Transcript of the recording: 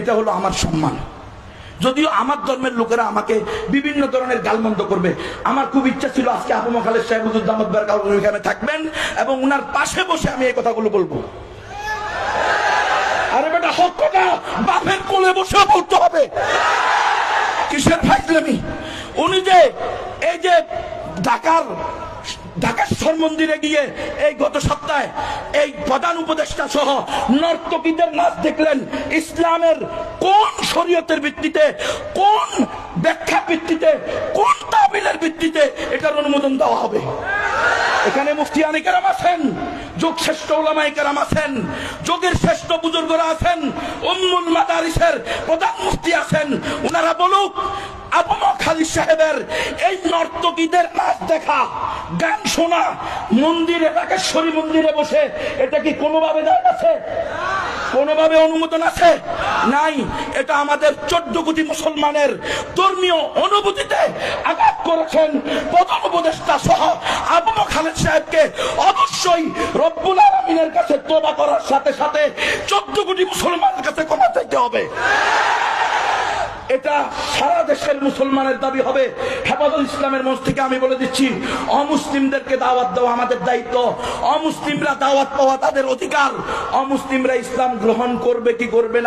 এটা হলো আমার সম্মান। যদিও আমার ধর্মের লোকেরা আমাকে বিভিন্ন ধরনের গালমন্দ করবে, আমার খুব ইচ্ছা ছিল আজকে আবু মখালের সাহেব হুজুদ্দামদ বারকাল এখানে থাকবেন এবং উনার পাশে বসে আমি এই কথাগুলো বলব। আরে বেটা হক কথা বাপের কোলে বসে বলতে হবে। কিসের ফাইজলামি? উনি যে, এই যে ঢাকার ঢাকেশ্বর মন্দিরে গিয়ে এই গত সপ্তাহে এই প্রধান উপদেষ্টা সহ নর্তকীদের নাচ দেখলেন ইসলামের কোন শরীয়তের ভিত্তিতে, কোন ব্যাখ্যা ভিত্তিতে কোন তাবিলের ভিত্তিতে এটার অনুমোদন দেওয়া হবে। এখানে মুফতি আনিকেরাম আছেন, যোগ শ্রেষ্ঠ ওলামাই কেরাম আছেন, যোগের শ্রেষ্ঠ বুজুর্গরা আছেন, উম্মুল মাদারিসের প্রধান মুফতি আছেন। ওনারা বলুক আবু খালি সাহেবের এই নর্তকীদের নাচ দেখা, গান শোনা, মন্দিরে রাকেশ্বরী মন্দিরে বসে, এটা কি কোনোভাবে দেয় আছে? কোনোভাবে অনুমোদন আছে? নাই। এটা আমাদের চোদ্দ কোটি মুসলমানের ধর্মীয় অনুভূতিতে আঘাত করেছেন প্রধান উপদেষ্টা সহ আবু খালেদ সাহেবকে অবশ্যই রব্বুল আলমিনের কাছে তোবা করার সাথে সাথে চোদ্দ কোটি মুসলমানের কাছে ক্ষমা চাইতে হবে। এটা সারা দেশের মুসলমানের দাবি হবে। হেফাজত ইসলামের মঞ্চ থেকে আমি বলে দিচ্ছি, অমুসলিমদেরকে দাওয়াত দেওয়া আমাদের দায়িত্ব। অমুসলিমরা দাওয়াত পাওয়া তাদের অধিকার। অমুসলিমরা ইসলাম গ্রহণ করবে কি করবে না?